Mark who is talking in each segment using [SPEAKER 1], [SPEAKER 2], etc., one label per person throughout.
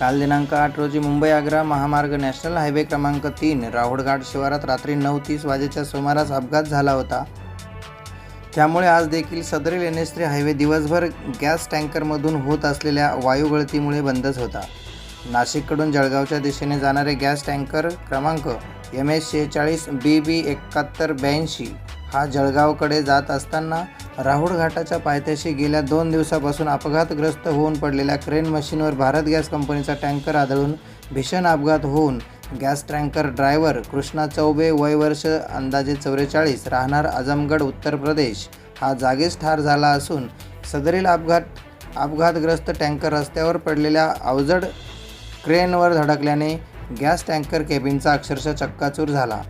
[SPEAKER 1] काल दिनांक आठ रोजी मुंबई आग्रा महामार्ग नॅशनल हायवे क्रमांक तीन राहुडघाट शिवारात रात्री नऊ तीस वाजेच्या सुमारास अपघात झाला होता. त्यामुळे आज देखील सदरील एन एस थ्री हायवे दिवसभर गॅस टँकरमधून होत असलेल्या वायुगळतीमुळे बंदच होता. नाशिककडून जळगावच्या दिशेने जाणारे गॅस टँकर क्रमांक एम एस शेहेचाळीस बी बी एकाहत्तर ब्याऐंशी हा जळगावकडे जात असताना राहुळ घाटाच्या पायथ्याशी गेल्या दोन दिवसापासून अपघातग्रस्त होऊन पडलेल्या क्रेन मशीनवर भारत गॅस कंपनीचा टँकर आदळून भीषण अपघात होऊन gas tanker driver Krishna Choubey वय वर्ष अंदाजे चौवेचाळीस राहणार आजमगड उत्तर प्रदेश. हा जागीच ठार झाला असून सदरील अपघात अपघातग्रस्त टँकर रस्त्यावर पडलेल्या अवजड क्रेनवर धडकल्याने गॅस टँकर केबिनचा अक्षरशः चक्काचूर झाला.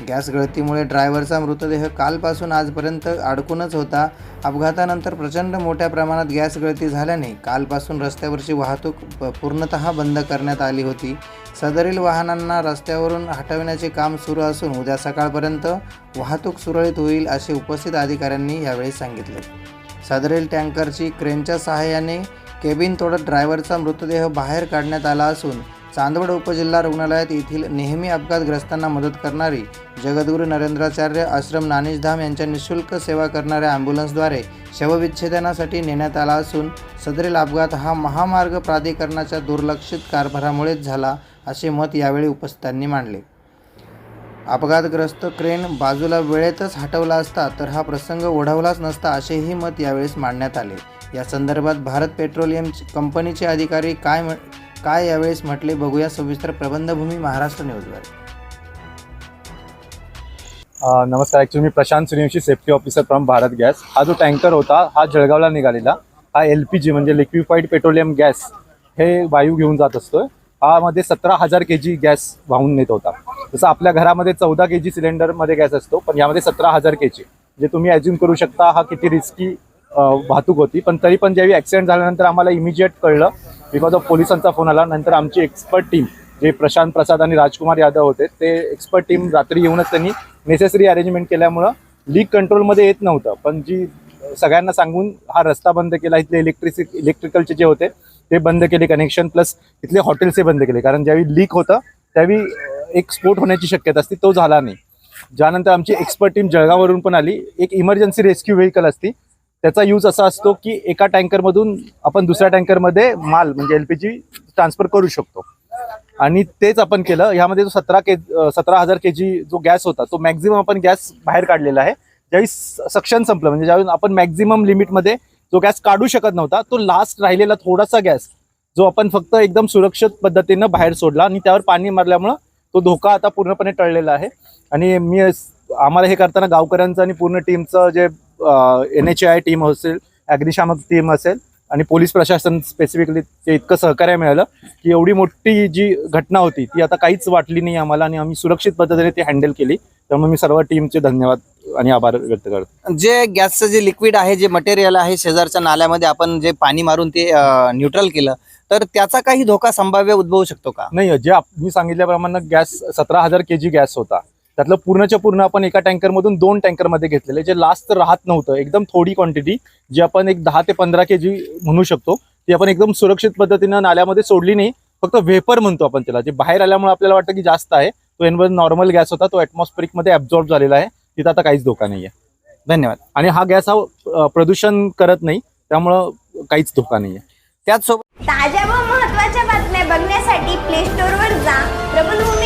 [SPEAKER 1] गॅस गळतीमुळे ड्रायव्हरचा मृतदेह कालपासून आजपर्यंत अडकूनच होता. अपघातानंतर प्रचंड मोठ्या प्रमाणात गॅस गळती झाल्याने कालपासून रस्त्यावरची वाहतूक प- पूर्णतः बंद करण्यात आली होती. सदरील वाहनांना रस्त्यावरून हटविण्याचे काम सुरू असून उद्या सकाळपर्यंत वाहतूक सुरळीत होईल असे उपस्थित अधिकाऱ्यांनी यावेळी सांगितले. सदरील टँकरची क्रेनच्या सहाय्याने केबिन तोडत ड्रायव्हरचा मृतदेह बाहेर काढण्यात आला असून चांदवड उपजिल्हा रुग्णालयात येथील नेहमी अपघातग्रस्तांना मदत करणारी जगद्गुरू नरेंद्राचार्य आश्रम नाणेशधाम यांच्या निशुल्क सेवा करणाऱ्या ॲम्ब्युलन्सद्वारे शवविच्छेदनासाठी नेण्यात आला असून सदरील अपघात हा महामार्ग प्राधिकरणाच्या दुर्लक्षित कारभारामुळेच झाला असे मत यावेळी उपस्थितांनी मांडले. अपघातग्रस्त क्रेन बाजूला वेळेतच हटवला असता तर हा प्रसंग ओढवलाच नसता असेही मत यावेळेस मांडण्यात आले. या संदर्भात भारत पेट्रोलियम कंपनीचे अधिकारी काय काय यावेळेस म्हटले बघूया सविस्तर प्रबंधभूमी महाराष्ट्र न्यूजवर.
[SPEAKER 2] नमस्कार actually me Prashant Suryawanshi safety officer from Bharat gas. हा जो टँकर होता हा जळगावला निघालेला. हा एल पी जी म्हणजे लिक्विफाईड पेट्रोलियम गॅस हे वायू घेऊन जात असतोय. हा मध्ये सतरा हजार के जी गॅस वाहून नेत होता. जसं आपल्या घरामध्ये चौदा के जी सिलेंडरमध्ये गॅस असतो पण यामध्ये सतरा हजार के जी म्हणजे तुम्ही ॲज्युम करू शकता हा किती रिस्की वाहतूक होती. पण तरी पण ज्यावेळी ॲक्सिडेंट झाल्यानंतर आम्हाला इमिजिएट कळलं. बिकॉज ऑफ पोलिसांचा फोन आला. नंतर आमची एक्सपर्ट टीम जे प्रशांत प्रसाद आणि राजकुमार यादव होते ते एक्सपर्ट टीम रात्री येऊनच त्यांनी नेसेसरी अरेंजमेंट केल्यामुळं लीक कंट्रोलमध्ये येत नव्हतं. पण जी सगळ्यांना सांगून हा रस्ता बंद केला इथले इलेक्ट्रिसि इलेक्ट्रिकलचे जे होते ते बंद केले कनेक्शन प्लस इथले हॉटेल्सही बंद केले. कारण ज्यावेळी लीक होतं त्यावेळी एक स्फोट होण्याची शक्यता असते. तो झाला नाही. ज्यानंतर आमची एक्सपर्ट टीम जळगाववरून पण आली. एक इमर्जन्सी रेस्क्यू व्हेकल असती. त्याचा यूज असा असतो की एका टँकरमधून आपण दुसऱ्या टँकरमध्ये माल म्हणजे एल पी जी ट्रान्सफर करू शकतो. आणि तेच आपण केलं. ह्यामध्ये जो सतरा के सतरा हजार के जी जो गॅस होता तो मॅक्झिमम आपण गॅस बाहेर काढलेला आहे. ज्यावेळी सक्शन संपलं म्हणजे ज्यावेळी आपण मॅक्झिमम लिमिटमध्ये जो गॅस काढू शकत नव्हता तो लास्ट राहिलेला थोडासा गॅस जो आपण फक्त एकदम सुरक्षित पद्धतीनं बाहेर सोडला आणि त्यावर पाणी मारल्यामुळं तो धोका आता पूर्णपणे टळलेला आहे. आणि मी आम्हाला हे करताना गावकऱ्यांचं आणि पूर्ण टीमचं जे एन एच आय टीम असेल अग्निशामक टीम असेल आणि पोलीस प्रशासन स्पेसिफिकली ते इतकं सहकार्य मिळालं की एवढी मोठी जी घटना होती ती आता काहीच वाटली नाही आम्हाला आणि आम्ही सुरक्षित पद्धतीने ती हँडल केली. त्यामुळे मी सर्व टीमचे धन्यवाद आणि आभार व्यक्त करतो.
[SPEAKER 1] जे गॅसचं जे लिक्विड आहे जे मटेरियल आहे शेजारच्या नाल्यामध्ये आपण जे पाणी मारून ते न्यूट्रल केलं तर त्याचा काही धोका संभाव्य उद्भवू शकतो का?
[SPEAKER 2] नाही जे मी सांगितल्याप्रमाणे गॅस सतरा हजार के जी गॅस होता. त्यातलं पूर्णच्या पूर्ण आपण एका टँकरमधून दोन टँकरमध्ये घेतलेले जे लास्ट राहत नव्हतं. एकदम थोडी क्वांटिटी जी आपण एक दहा ते पंधरा के जी म्हणू शकतो ती आपण एकदम सुरक्षित पद्धतीनं नाल्यामध्ये सोडली नाही. फक्त वेपर म्हणतो आपण त्याला. जे बाहेर आल्यामुळे आपल्याला वाटतं की जास्त आहे तो एनवर नॉर्मल गॅस होता तो ॲटमॉस्फेरिकमध्ये ऍब्झॉर्ब झालेला आहे. तिथं आता काहीच धोका नाही आहे
[SPEAKER 1] धन्यवाद.
[SPEAKER 2] आणि हा गॅस हा प्रदूषण करत नाही त्यामुळं काहीच धोका नाही आहे
[SPEAKER 1] त्याचसोबत
[SPEAKER 3] ताज्या व महत्त्वाच्या बातम्या बघण्यासाठी प्ले स्टोअरवर जा. प्रबलभूमी ॲप